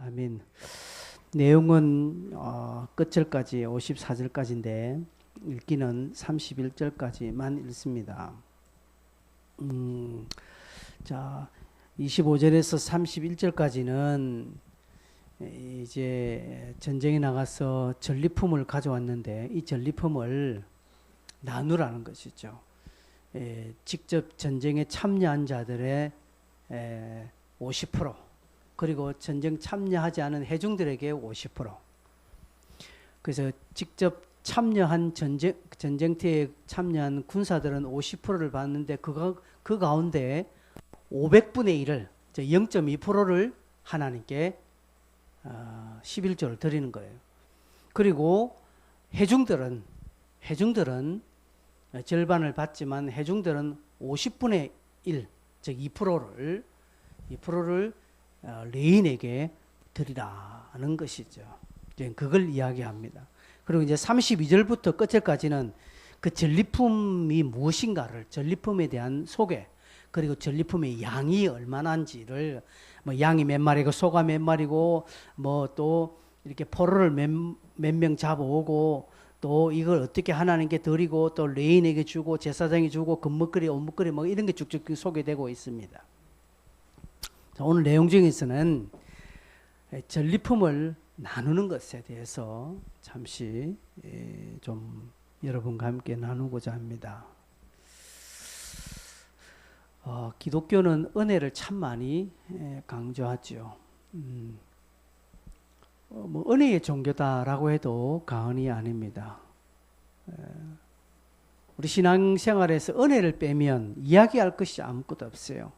아멘. 내용은 어, 끝절까지 54절까지인데 읽기는 31절까지만 읽습니다. 음, 자, 25절에서 31절까지는 이제 전쟁에 나가서 전리품을 가져왔는데 이 전리품을 나누라는 것이죠. 에, 직접 전쟁에 참여한 자들의 에, 50% 그리고 전쟁 참여하지 않은 해중들에게 50% 그래서 직접 참여한 전쟁 전쟁터에 참여한 군사들은 50%를 받는데 그가 그 가운데 500분의 1을 0.2%를 하나님께 어, 11조를 드리는 거예요. 그리고 해중들은 해중들은 절반을 받지만 해중들은 50분의 1, 즉 2%를 2%를 어, 레인에게 드리라는 것이죠. 이제 그걸 이야기합니다. 그리고 이제 32절부터 끝절까지는 그 전리품이 무엇인가를 전리품에 대한 소개 그리고 전리품의 양이 얼마나인지를 뭐 양이 몇 마리고 소가 몇 마리고 뭐 또 이렇게 포로를 몇명 잡아오고 또 이걸 어떻게 하나님께 드리고 또 레인에게 주고 제사장이 주고 금목걸이 옷목걸이 뭐 이런 게 쭉쭉 소개되고 있습니다. 자, 오늘 내용 중에서는 전리품을 나누는 것에 대해서 잠시 예, 좀 여러분과 함께 나누고자 합니다. 어, 기독교는 은혜를 참 많이 예, 강조하죠. 음, 어, 뭐 은혜의 종교다라고 해도 과언이 아닙니다. 에, 우리 신앙생활에서 은혜를 빼면 이야기할 것이 아무것도 없어요.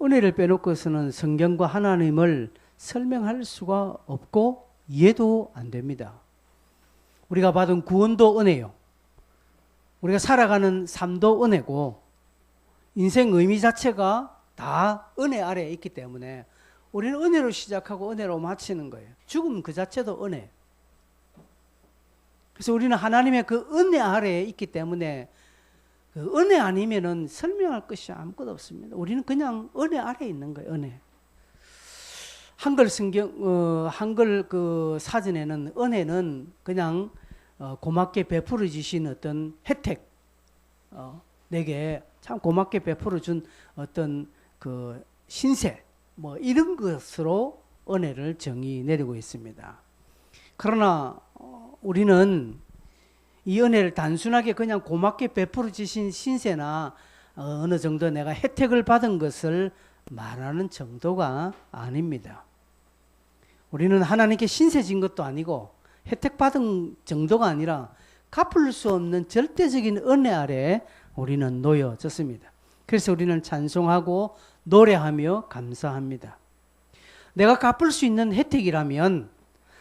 은혜를 빼놓고서는 성경과 하나님을 설명할 수가 없고 이해도 안 됩니다. 우리가 받은 구원도 은혜요. 우리가 살아가는 삶도 은혜고 인생 의미 자체가 다 은혜 아래에 있기 때문에 우리는 은혜로 시작하고 은혜로 마치는 거예요. 죽음 그 자체도 은혜. 그래서 우리는 하나님의 그 은혜 아래에 있기 때문에 그 은혜 아니면은 설명할 것이 아무것도 없습니다. 우리는 그냥 은혜 아래에 있는 거예요. 은혜. 한글 성경 어, 한글 그 사전에는 은혜는 그냥 어, 고맙게 베풀어 주신 어떤 혜택 어, 내게 참 고맙게 베풀어 준 어떤 그 신세 뭐 이런 것으로 은혜를 정의 내리고 있습니다. 그러나 어, 우리는 이 은혜를 단순하게 그냥 고맙게 베풀어 주신 신세나 어, 어느 정도 내가 혜택을 받은 것을 말하는 정도가 아닙니다. 우리는 하나님께 신세 진 것도 아니고 혜택 받은 정도가 아니라 갚을 수 없는 절대적인 은혜 아래 우리는 놓여졌습니다. 그래서 우리는 찬송하고 노래하며 감사합니다. 내가 갚을 수 있는 혜택이라면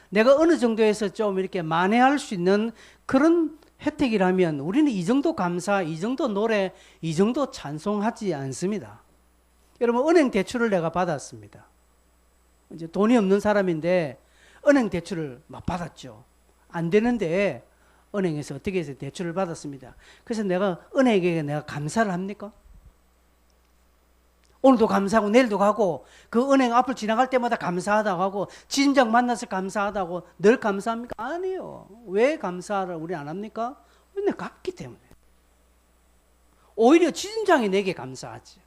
내가 어느 정도에서 좀 이렇게 만회할 수 있는 그런 혜택이라면 우리는 이 정도 감사, 이 정도 노래, 이 정도 찬송하지 않습니다. 여러분 은행 대출을 내가 받았습니다. 이제 돈이 없는 사람인데 은행 대출을 막 받았죠. 안 되는데 은행에서 어떻게 해서 대출을 받았습니다. 그래서 내가 은행에게 내가 감사를 합니까? 오늘도 감사하고 내일도 가고 그 은행 앞을 지나갈 때마다 감사하다고 하고 지점장 만나서 감사하다고 늘 감사합니까? 아니요. 왜 감사를 우리 안 합니까? 맨날 갚기 때문에. 오히려 지점장이 내게 감사하지.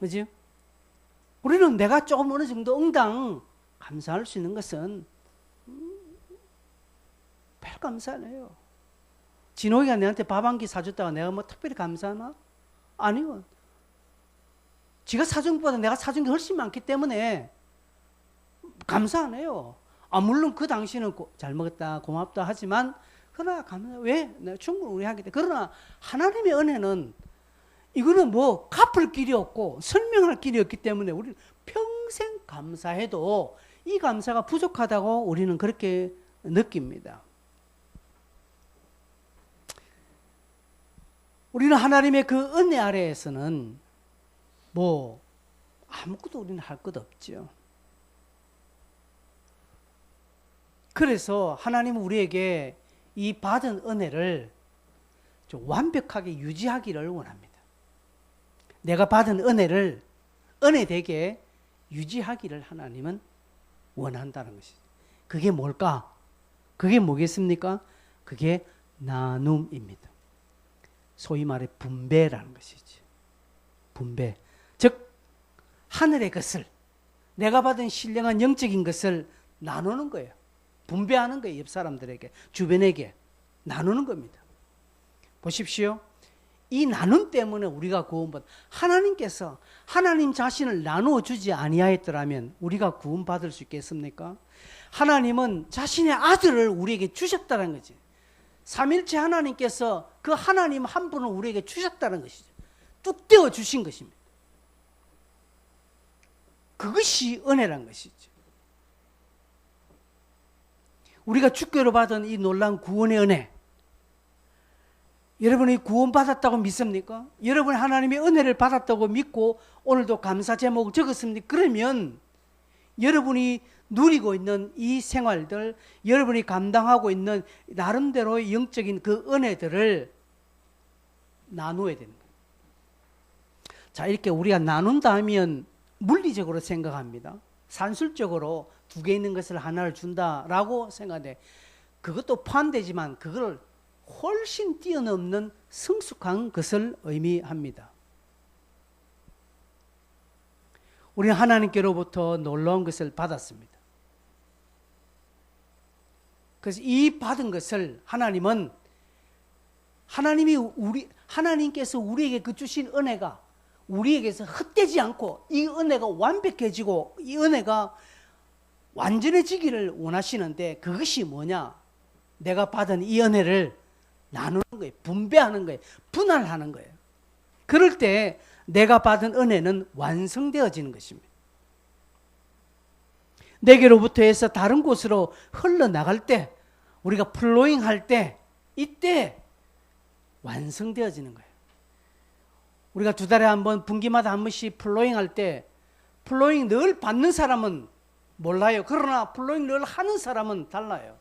그지? 우리는 내가 조금 어느 정도 응당 감사할 수 있는 것은 음, 별 감사 안 해요. 진호이가 내한테 밥 한 끼 사줬다가 내가 뭐 특별히 감사하나? 아니요. 지가 사준 것보다 내가 사준 게 훨씬 많기 때문에 감사 안 해요. 아, 물론 그 당시는 고, 잘 먹었다, 고맙다 하지만, 그러나 감사, 왜? 내가 충분히 우리 하기 때문에. 그러나 하나님의 은혜는 이거는 뭐 갚을 길이 없고 설명할 길이 없기 때문에 우리는 평생 감사해도 이 감사가 부족하다고 우리는 그렇게 느낍니다. 우리는 하나님의 그 은혜 아래에서는 뭐 아무것도 우리는 할 것 없죠. 그래서 하나님은 우리에게 이 받은 은혜를 좀 완벽하게 유지하기를 원합니다. 내가 받은 은혜를 은혜 되게 유지하기를 하나님은 원한다는 것이죠. 그게 뭘까? 그게 뭐겠습니까? 그게 나눔입니다. 소위 말해 분배라는 것이지. 분배. 즉 하늘의 것을 내가 받은 신령한 영적인 것을 나누는 거예요. 분배하는 거예요. 옆 사람들에게, 주변에게 나누는 겁니다. 보십시오. 이 나눔 때문에 우리가 구원받 하나님께서 하나님 자신을 나누어 주지 아니하였더라면 우리가 구원받을 수 있겠습니까? 하나님은 자신의 아들을 우리에게 주셨다는 거지. 삼일체 하나님께서 그 하나님 한 분을 우리에게 주셨다는 것이죠. 뚝 떼어 주신 것입니다. 그것이 은혜란 것이죠. 우리가 주께로 받은 이 놀라운 구원의 은혜. 여러분이 구원받았다고 믿습니까? 여러분 하나님의 은혜를 받았다고 믿고 오늘도 감사 제목을 적었습니까? 그러면 여러분이 누리고 있는 이 생활들, 여러분이 감당하고 있는 나름대로 영적인 그 은혜들을 나누어야 되는 거예요. 자, 이렇게 우리가 나눈다 하면 물리적으로 생각합니다. 산술적으로 두 개 있는 것을 하나를 준다라고 생각해. 그것도 포함되지만 그걸 훨씬 뛰어넘는 성숙한 것을 의미합니다. 우리는 하나님께로부터 놀라운 것을 받았습니다. 그래서 이 받은 것을 하나님은 하나님이 우리 하나님께서 우리에게 그 주신 은혜가 우리에게서 헛되지 않고 이 은혜가 완벽해지고 이 은혜가 완전해지기를 원하시는데 그것이 뭐냐? 내가 받은 이 은혜를 나누는 거예요. 분배하는 거예요. 분할하는 거예요. 그럴 때 내가 받은 은혜는 완성되어지는 것입니다. 내게로부터 해서 다른 곳으로 흘러나갈 때 우리가 플로잉 할 때 이때 완성되어지는 거예요. 우리가 두 달에 한 번 분기마다 한 번씩 플로잉 할 때 플로잉 늘 받는 사람은 몰라요. 그러나 플로잉 늘 하는 사람은 달라요.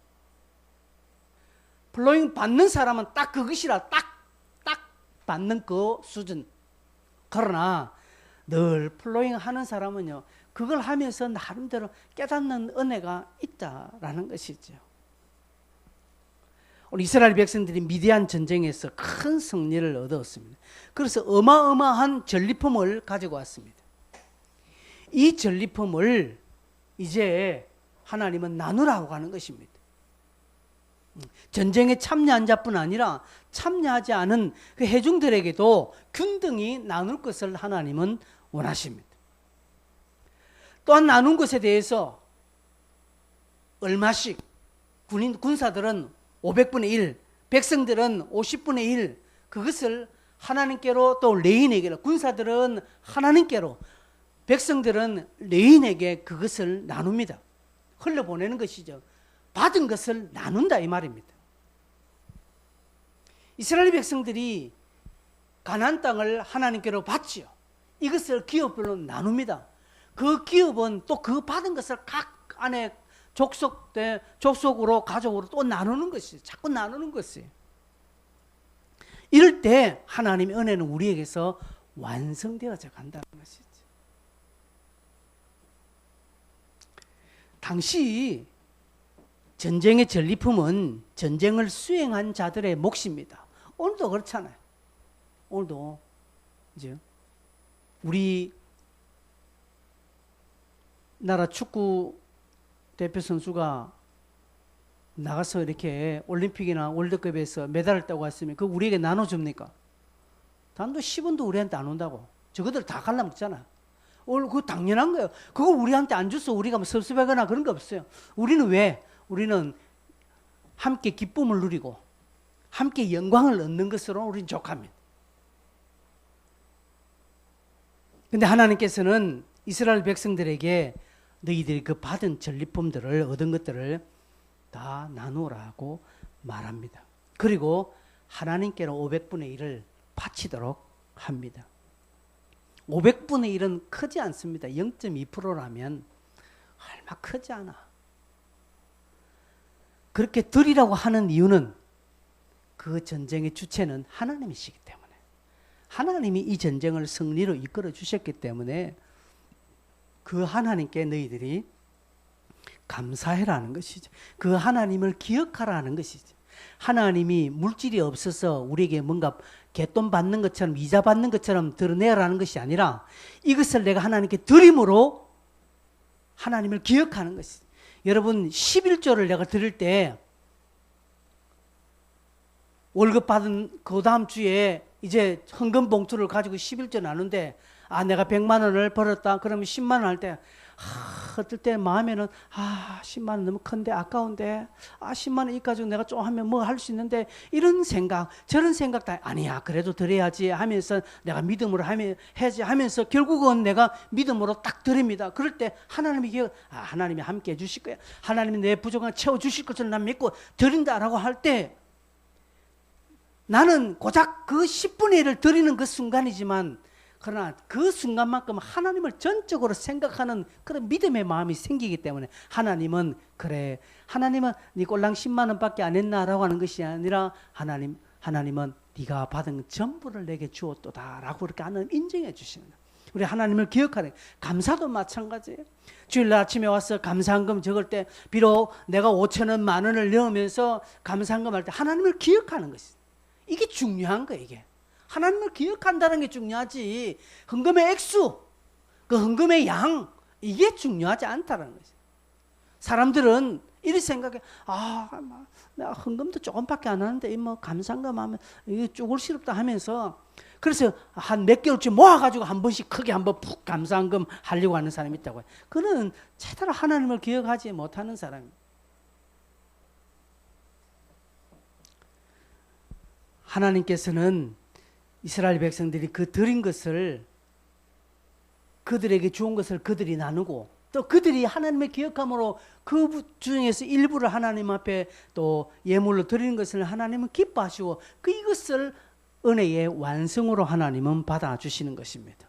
플로잉 받는 사람은 딱 그것이라 딱, 딱 받는 그 수준. 그러나 늘 플로잉 하는 사람은요, 그걸 하면서 나름대로 깨닫는 은혜가 있다라는 것이죠. 우리 이스라엘 백성들이 미디안 전쟁에서 큰 승리를 얻었습니다. 그래서 어마어마한 전리품을 가지고 왔습니다. 이 전리품을 이제 하나님은 나누라고 하는 것입니다. 전쟁에 참여한 자뿐 아니라 참여하지 않은 그 회중들에게도 균등히 나눌 것을 하나님은 원하십니다. 또한 나눈 것에 대해서 얼마씩 군인 군사들은 500분의 1, 백성들은 50분의 1 그것을 하나님께로 또 레인에게 군사들은 하나님께로 백성들은 레인에게 그것을 나눕니다. 흘려보내는 것이죠. 받은 것을 나눈다 이 말입니다. 이스라엘 백성들이 가나안 땅을 하나님께로 받지요. 이것을 기업별로 나눕니다. 그 기업은 또 그 받은 것을 각 안에 족속 때 족속으로 가족으로 또 나누는 것이 자꾸 나누는 것이에요. 이럴 때 하나님의 은혜는 우리에게서 완성되어져 간다는 것이죠. 당시 전쟁의 전리품은 전쟁을 수행한 자들의 몫입니다. 오늘도 그렇잖아요. 오늘도 이제 우리 나라 축구 대표 선수가 나가서 이렇게 올림픽이나 월드컵에서 메달을 따고 왔으면 그 우리에게 나눠줍니까? 단도 10원도 우리한테 안 온다고. 저것들 다 갈라먹잖아. 그 당연한 거예요. 그걸 우리한테 안 줘서 우리가 뭐 섭섭하거나 그런 거 없어요. 우리는 왜? 우리는 함께 기쁨을 누리고 함께 영광을 얻는 것으로 우리는 족합니다. 근데 하나님께서는 이스라엘 백성들에게 너희들이 그 받은 전리품들을 얻은 것들을 다 나누라고 말합니다. 그리고 하나님께로 500분의 1을 바치도록 합니다. 500분의 1은 크지 않습니다. 0.2%라면 얼마 크지 않아. 그렇게 드리라고 하는 이유는 그 전쟁의 주체는 하나님이시기 때문에 하나님이 이 전쟁을 승리로 이끌어 주셨기 때문에 그 하나님께 너희들이 감사해라는 것이죠. 그 하나님을 기억하라는 것이죠. 하나님이 물질이 없어서 우리에게 뭔가 개돈 받는 것처럼 이자 받는 것처럼 드러내라는 것이 아니라 이것을 내가 하나님께 드림으로 하나님을 기억하는 것이. 여러분 11조를 내가 드릴 때 월급 받은 그 다음 주에 이제 헌금 봉투를 가지고 11조 나누는데 아 내가 100만 원을 벌었다. 그러면 10만 원 할 때 아, 어떨 때 마음에는 아 10만 원 너무 큰데 아까운데. 아 10만 원 이까지 내가 좀 하면 뭐 할 수 있는데. 이런 생각 저런 생각 다 아니야. 그래도 드려야지 하면서 내가 믿음으로 하면 해야지 하면서 결국은 내가 믿음으로 딱 드립니다. 그럴 때 하나님이 기억 아 하나님이 함께 해주실 거야. 하나님이 내 부족함을 채워 주실 것을 난 믿고 드린다라고 할때 나는 고작 그 10분의 1을 드리는 그 순간이지만 그러나 그 순간만큼 하나님을 전적으로 생각하는 그런 믿음의 마음이 생기기 때문에 하나님은 그래 하나님은 네 꼴랑 10만 원밖에 안 했나라고 하는 것이 아니라 하나님 하나님은 네가 받은 전부를 내게 주었도다라고 그렇게 하나님 인정해 주시는 거예요. 우리 하나님을 기억하는 감사도 마찬가지예요. 주일 날 아침에 와서 감사한금 적을 때 비록 내가 5천 원, 만 원을 넣으면서 감사한금 할 때 하나님을 기억하는 것이 이게 중요한 거예요, 이게. 하나님을 기억한다는 게 중요하지. 헌금의 액수, 그 헌금의 양, 이게 중요하지 않다는 거지. 사람들은 이리 생각해, 아, 뭐, 내가 헌금도 조금밖에 안 하는데, 뭐, 감상금 하면, 이게 쪼글시럽다 하면서, 그래서 한 몇 개월쯤 모아가지고 한 번씩 크게 한번 푹 감상금 하려고 하는 사람이 있다고 요. 그는 제대로 하나님을 기억하지 못하는 사람입니다. 하나님께서는 이스라엘 백성들이 그 드린 것을 그들에게 좋은 것을 그들이 나누고 또 그들이 하나님의 기억함으로 그 중에서 일부를 하나님 앞에 또 예물로 드리는 것을 하나님은 기뻐하시고 그 이것을 은혜의 완성으로 하나님은 받아주시는 것입니다.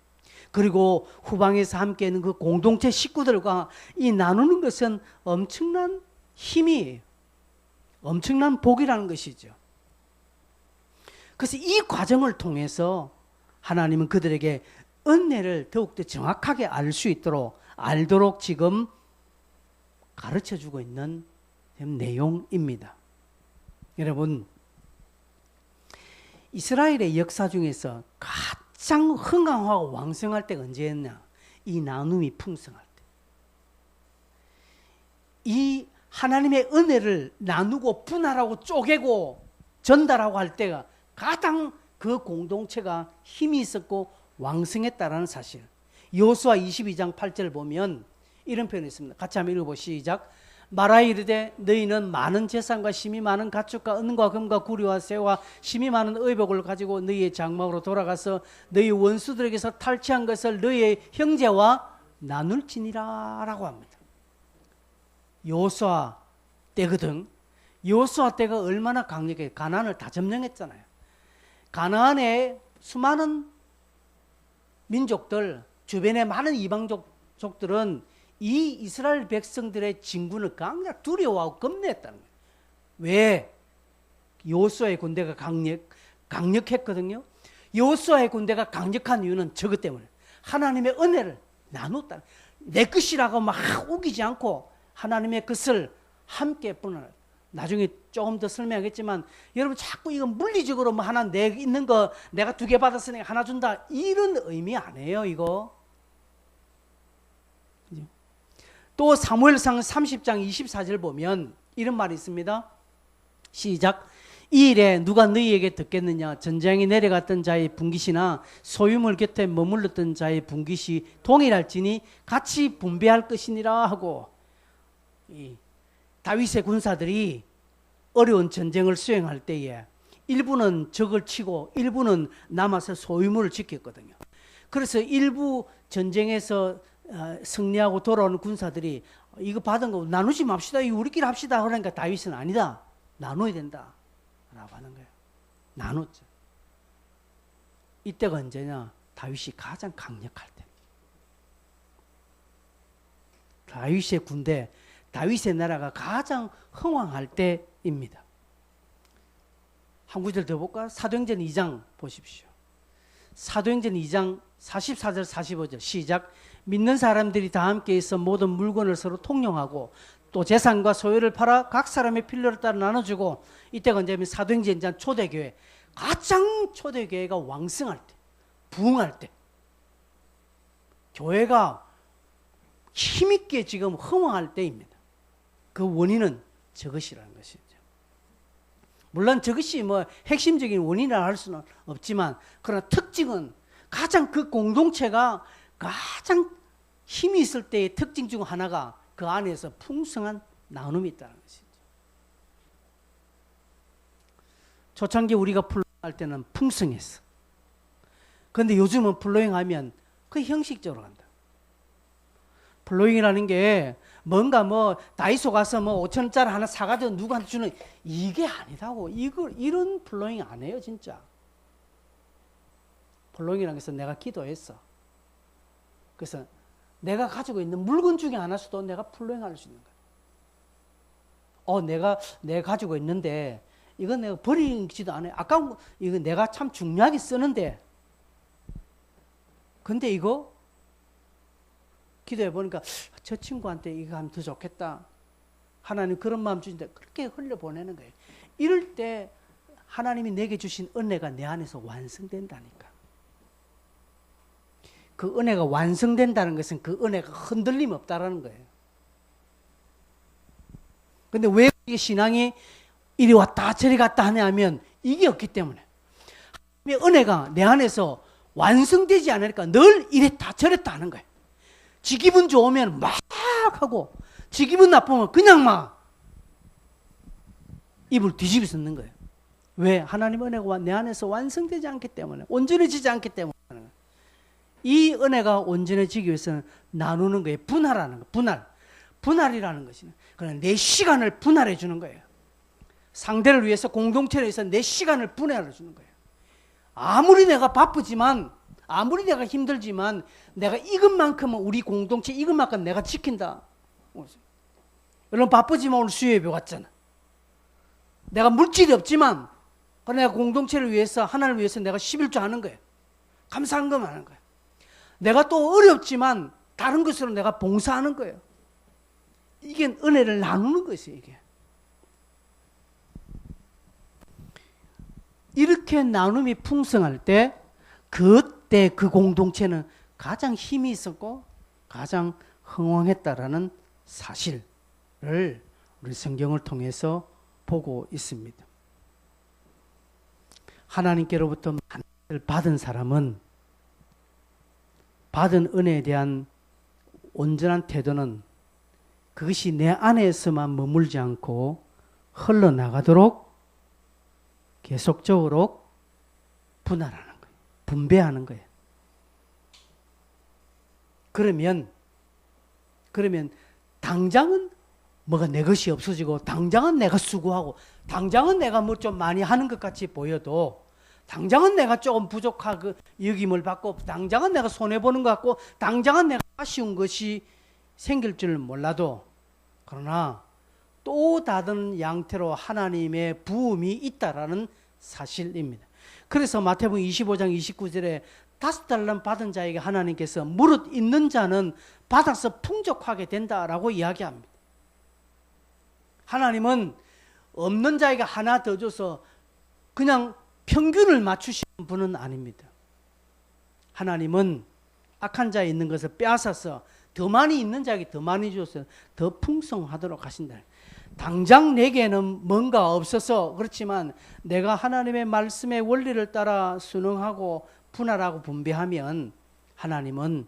그리고 후방에서 함께 있는 그 공동체 식구들과 이 나누는 것은 엄청난 힘이 엄청난 복이라는 것이죠. 그래서 이 과정을 통해서 하나님은 그들에게 은혜를 더욱더 정확하게 알 수 있도록 알도록 지금 가르쳐 주고 있는 내용입니다. 여러분, 이스라엘의 역사 중에서 가장 흥황하고 왕성할 때가 언제였냐? 이 나눔이 풍성할 때. 이 하나님의 은혜를 나누고 분할하고 쪼개고 전달하고 할 때가 가장 그 공동체가 힘이 있었고 왕성했다라는 사실. 요수아 22장 8절 보면 이런 표현이 있습니다. 같이 한번 읽어보시죠. 시작. 말하 이르되 너희는 많은 재산과 심이 많은 가축과 은과 금과 구리와 새와 심이 많은 의복을 가지고 너희의 장막으로 돌아가서 너희 원수들에게서 탈취한 것을 너희의 형제와 나눌지니라라고 합니다. 요수아 때거든. 요수아 때가 얼마나 강력해 가난을 다 점령했잖아요. 가나안의 수많은 민족들 주변의 많은 이방족들은 이 이스라엘 백성들의 진군을 강력 두려워하고 겁냈다는 거예요. 왜? 요수아의 군대가 강력 강력했거든요. 요수아의 군대가 강력한 이유는 저것 때문에 하나님의 은혜를 나눴다. 내 것이라고 막 우기지 않고 하나님의 것을 함께 분할. 나중에 조금 더 설명하겠지만 여러분 자꾸 이거 물리적으로 뭐 하나 내 있는 거 내가 두 개 받았으니 하나 준다. 이런 의미 아니에요 이거. 또 사무엘상 30장 24절 보면 이런 말이 있습니다. 시작. 이 일에 누가 너희에게 듣겠느냐? 전쟁이 내려갔던 자의 분깃이나 소유물 곁에 머물렀던 자의 분깃이 동일할지니 같이 분배할 것이니라 하고. 이 다윗의 군사들이 어려운 전쟁을 수행할 때에 일부는 적을 치고 일부는 남아서 소유물을 지켰거든요. 그래서 일부 전쟁에서 어, 승리하고 돌아오는 군사들이 이거 받은 거 나누지 맙시다. 이거 우리끼리 합시다. 그러니까 다윗은 아니다. 나눠야 된다. 라고 하는 거예요. 나눴죠. 이때가 언제냐? 다윗이 가장 강력할 때. 다윗의 군대, 다윗의 나라가 가장 흥왕할 때입니다. 한 구절 더 볼까? 사도행전 2장 보십시오. 사도행전 2장 44절 45절 시작 믿는 사람들이 다 함께 있어 모든 물건을 서로 통용하고 또 재산과 소유를 팔아 각 사람의 필요를 따라 나눠주고 이때가 언제면 사도행전 초대교회 가장 초대교회가 왕성할 때 부흥할 때 교회가 힘있게 지금 흥황할 때입니다. 그 원인은 저것이라는 것이죠. 물론 저것이 뭐 핵심적인 원인이라 할 수는 없지만 그러나 특징은 가장 그 공동체가 가장 힘이 있을 때의 특징 중 하나가 그 안에서 풍성한 나눔이 있다는 것이죠. 초창기 우리가 플로잉할 때는 풍성했어. 그런데 요즘은 플로잉 하면 그 형식적으로 간다. 플로잉이라는 게 뭔가 뭐 다이소 가서 뭐 5천 원짜리 하나 사가지고 누구한테 주는 이게 아니다고. 이거 이런 플로잉 안 해요, 진짜. 플로잉이라는 것은 내가 기도했어. 그래서 내가 가지고 있는 물건 중에 하나서도 내가 플로잉할 수 있는 거야. 어, 내가 내가 가지고 있는데 이건 내가 버리지도 않아요. 아까 이거 내가 참 중요하게 쓰는데 근데 이거 기도해 보니까 저 친구한테 이거 하면 더 좋겠다. 하나님 그런 마음 주신데 그렇게 흘려 보내는 거예요. 이럴 때 하나님이 내게 주신 은혜가 내 안에서 완성된다니까. 그 은혜가 완성된다는 것은 그 은혜가 흔들림 없다라는 거예요. 근데 왜 신앙이 이리 왔다 저리 갔다 하냐면 이게 없기 때문에 하나님의 은혜가 내 안에서 완성되지 않으니까 늘 이랬다 저랬다 하는 거예요. 지 기분 좋으면 막 하고 지 기분 나쁘면 그냥 막 입을 뒤집어 쓰는 거예요. 왜? 하나님 은혜가 내 안에서 완성되지 않기 때문에 온전해지지 않기 때문에 이 은혜가 온전해지기 위해서는 나누는 거예요. 분할하는 거. 분할. 분할이라는 것이는 그냥 내 시간을 분할해 주는 거예요. 상대를 위해서 공동체를 위해서 내 시간을 분할해 주는 거예요. 아무리 내가 바쁘지만 아무리 내가 힘들지만 내가 이것만큼은 우리 공동체 이것만큼 내가 지킨다. 여러분 바쁘지만 오늘 수요예배 왔잖아. 내가 물질이 없지만 내가 공동체를 위해서 하나를 위해서 내가 11조 하는 거예요. 감사한 것만 하는 거예요. 내가 또 어렵지만 다른 것으로 내가 봉사하는 거예요. 이게 은혜를 나누는 것이에요, 이게. 이렇게 나눔이 풍성할 때 그 때 그 공동체는 가장 힘이 있었고 가장 흥왕했다라는 사실을 우리 성경을 통해서 보고 있습니다. 하나님께로부터 만나를 받은 사람은 받은 은혜에 대한 온전한 태도는 그것이 내 안에서만 머물지 않고 흘러나가도록 계속적으로 분할하는. 분배하는 거예요. 그러면, 그러면 당장은 뭐가 내 것이 없어지고, 당장은 내가 수고하고, 당장은 내가 뭐 좀 많이 하는 것 같이 보여도, 당장은 내가 조금 부족하고 여김을 받고 당장은 내가 손해 보는 것 같고 당장은 내가 아쉬운 것이 생길 줄 몰라도 그러나 또 다른 양태로 하나님의 부음이 있다라는 사실입니다. 그래서 마태복음 25장 29절에 다섯 달러 받은 자에게 하나님께서 무릇 있는 자는 받아서 풍족하게 된다라고 이야기합니다. 하나님은 없는 자에게 하나 더 줘서 그냥 평균을 맞추시는 분은 아닙니다. 하나님은 악한 자에 있는 것을 빼앗아서 더 많이 있는 자에게 더 많이 주어서 더 풍성하도록 하신다. 당장 내게는 뭔가 없어서 그렇지만 내가 하나님의 말씀의 원리를 따라 순응하고 분할하고 분배하면 하나님은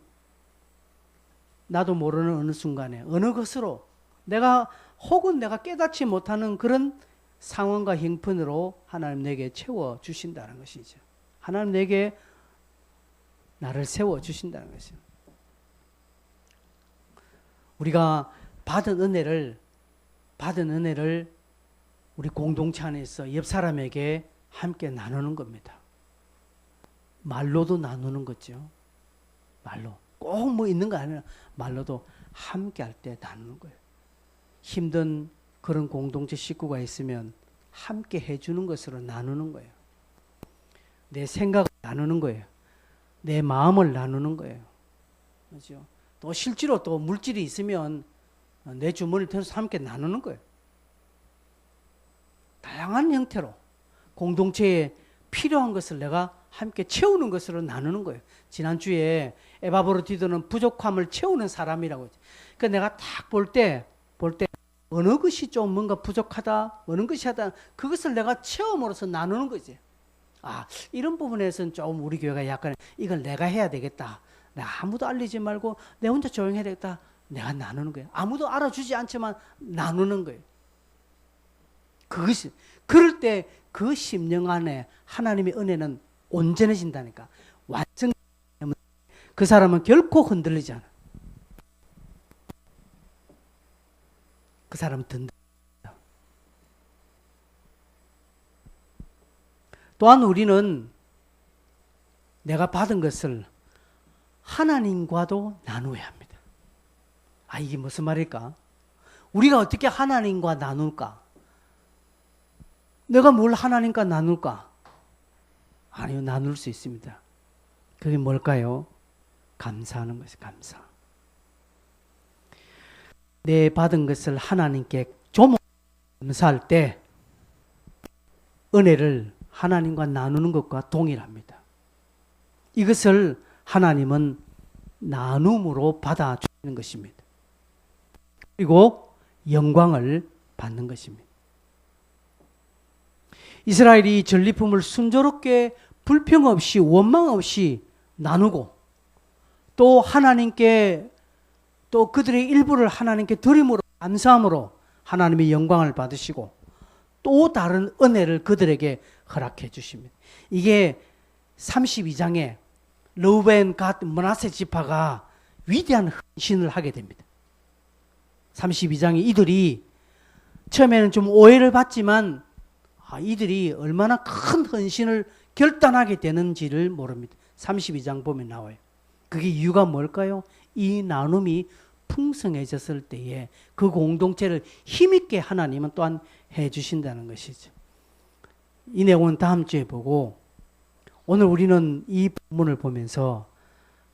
나도 모르는 어느 순간에 어느 것으로 내가 혹은 내가 깨닫지 못하는 그런 상황과 형편으로 하나님 내게 채워 주신다는 것이죠. 하나님 내게 나를 세워 주신다는 것이죠. 우리가 받은 은혜를 받은 은혜를 우리 공동체 안에서 옆 사람에게 함께 나누는 겁니다. 말로도 나누는 거죠. 말로 꼭 뭐 있는 거 아니라 말로도 함께 할 때 나누는 거예요. 힘든 그런 공동체 식구가 있으면 함께 해주는 것으로 나누는 거예요. 내 생각을 나누는 거예요. 내 마음을 나누는 거예요. 그렇죠? 또 실제로 또 물질이 있으면 내 주머니를 통해서 함께 나누는 거예요. 다양한 형태로 공동체에 필요한 것을 내가 함께 채우는 것으로 나누는 거예요. 지난주에 에바브로디도는 부족함을 채우는 사람이라고 했죠. 그러니까 내가 딱 볼 때, 볼 때, 어느 것이 좀 뭔가 부족하다, 어느 것이 하다, 그것을 내가 체험으로서 나누는 거지. 아, 이런 부분에서는 좀 우리 교회가 약간 이걸 내가 해야 되겠다. 내가 아무도 알리지 말고 내 혼자 조용해야 되겠다. 내가 나누는 거예요. 아무도 알아주지 않지만 나누는 거예요. 그것이, 그럴 때 그 심령 안에 하나님의 은혜는 온전해진다니까. 완성, 그 사람은 결코 흔들리지 않아. 그 사람은 든다. 또한 우리는 내가 받은 것을 하나님과도 나누어야 합니다. 아, 이게 무슨 말일까? 우리가 어떻게 하나님과 나눌까? 내가 뭘 하나님과 나눌까? 아니요, 나눌 수 있습니다. 그게 뭘까요? 감사하는 것이 감사. 내 받은 것을 하나님께 조목 감사할 때 은혜를 하나님과 나누는 것과 동일합니다. 이것을 하나님은 나눔으로 받아주는 것입니다. 그리고 영광을 받는 것입니다. 이스라엘이 전리품을 순조롭게 불평 없이 원망 없이 나누고 또 하나님께 또 그들의 일부를 하나님께 드림으로 감사함으로 하나님의 영광을 받으시고 또 다른 은혜를 그들에게 허락해 주십니다. 이게 32장에 러벤 갓 문하세 지파가 위대한 헌신을 하게 됩니다. 32장에 이들이 처음에는 좀 오해를 받지만 아, 이들이 얼마나 큰 헌신을 결단하게 되는지를 모릅니다. 32장 보면 나와요. 그게 이유가 뭘까요? 이 나눔이 풍성해졌을 때에 그 공동체를 힘있게 하나님은 또한 해 주신다는 것이죠. 이 내용은 다음 주에 보고 오늘 우리는 이 본문을 보면서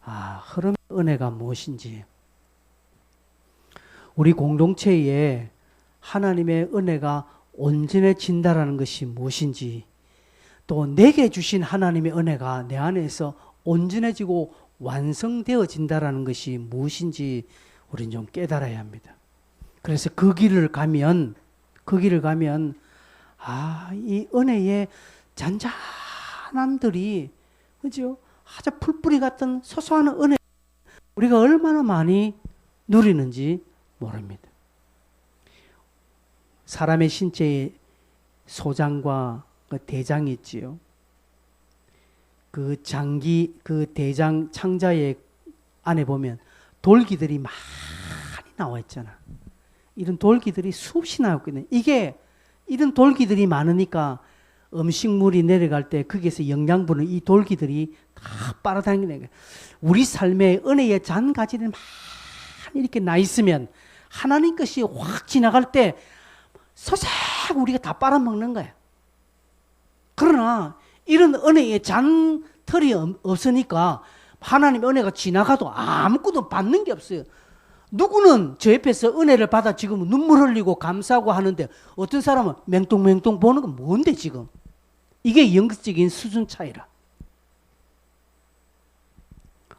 아, 흐름의 은혜가 무엇인지 우리 공동체에 하나님의 은혜가 온전해진다라는 것이 무엇인지 또 내게 주신 하나님의 은혜가 내 안에서 온전해지고 완성되어진다라는 것이 무엇인지 우리는 좀 깨달아야 합니다. 그래서 그 길을 가면 그 길을 가면 아, 이 은혜의 잔잔함들이 그죠? 아주 풀뿌리 같은 소소한 은혜 우리가 얼마나 많이 누리는지 모릅니다. 사람의 신체에 소장과 그 대장이 있지요. 그 장기, 그 대장 창자의 안에 보면 돌기들이 많이 나와 있잖아. 이런 돌기들이 수없이 나왔거든요. 이게 이런 돌기들이 많으니까 음식물이 내려갈 때 거기에서 영양분을 이 돌기들이 다 빨아당기는 거예요. 우리 삶에 은혜의 잔가지를 많이 이렇게 나 있으면 하나님 것이 확 지나갈 때 서색 우리가 다 빨아먹는 거야. 그러나 이런 은혜의 잔털이 없으니까 하나님 은혜가 지나가도 아무것도 받는 게 없어요. 누구는 저 옆에서 은혜를 받아 지금 눈물 흘리고 감사하고 하는데 어떤 사람은 맹똥맹똥 보는 건 뭔데 지금? 이게 영적인 수준 차이라.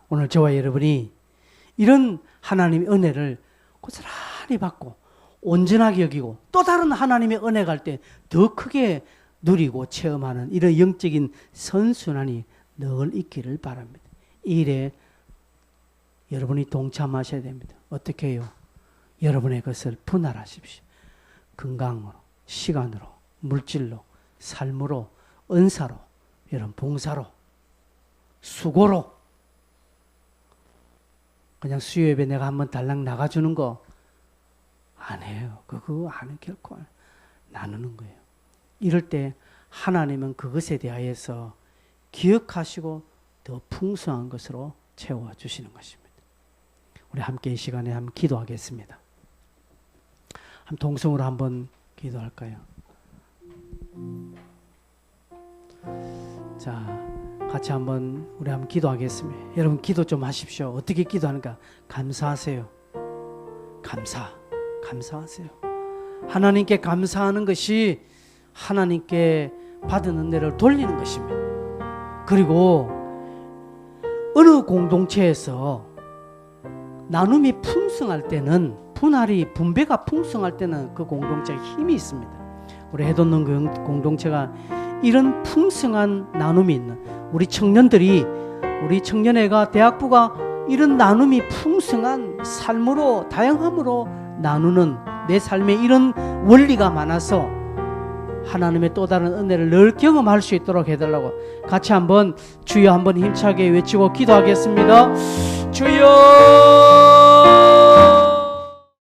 오늘 저와 여러분이 이런 하나님의 은혜를 고스란히 받고 온전하게 여기고 또 다른 하나님의 은혜 갈 때 더 크게 누리고 체험하는 이런 영적인 선순환이 늘 있기를 바랍니다. 이 일에 여러분이 동참하셔야 됩니다. 어떻게 해요? 여러분의 것을 분할하십시오. 건강으로, 시간으로, 물질로, 삶으로, 은사로, 여러분 봉사로, 수고로. 그냥 수요예배 내가 한번 달랑 나가주는 거 안 해요. 그거 안 해, 결코 나누는 거예요. 이럴 때 하나님은 그것에 대하여서 기억하시고 더 풍성한 것으로 채워 주시는 것입니다. 우리 함께 이 시간에 한번 기도하겠습니다. 한 동성으로 한번 기도할까요? 자, 같이 한번 우리 한번 기도하겠습니다. 여러분 기도 좀 하십시오. 어떻게 기도하는가? 감사하세요. 감사, 감사하세요. 하나님께 감사하는 것이 하나님께 받은 은혜를 돌리는 것입니다. 그리고 어느 공동체에서 나눔이 풍성할 때는 분할이 분배가 풍성할 때는 그 공동체에 힘이 있습니다. 우리 해돋는 그 공동체가 이런 풍성한 나눔이 있는 우리 청년들이 우리 청년회가 대학부가 이런 나눔이 풍성한 삶으로 다양함으로 나누는 내 삶에 이런 원리가 많아서 하나님의 또 다른 은혜를 늘 경험할 수 있도록 해달라고 같이 한번 주여 한번 힘차게 외치고 기도하겠습니다. 주여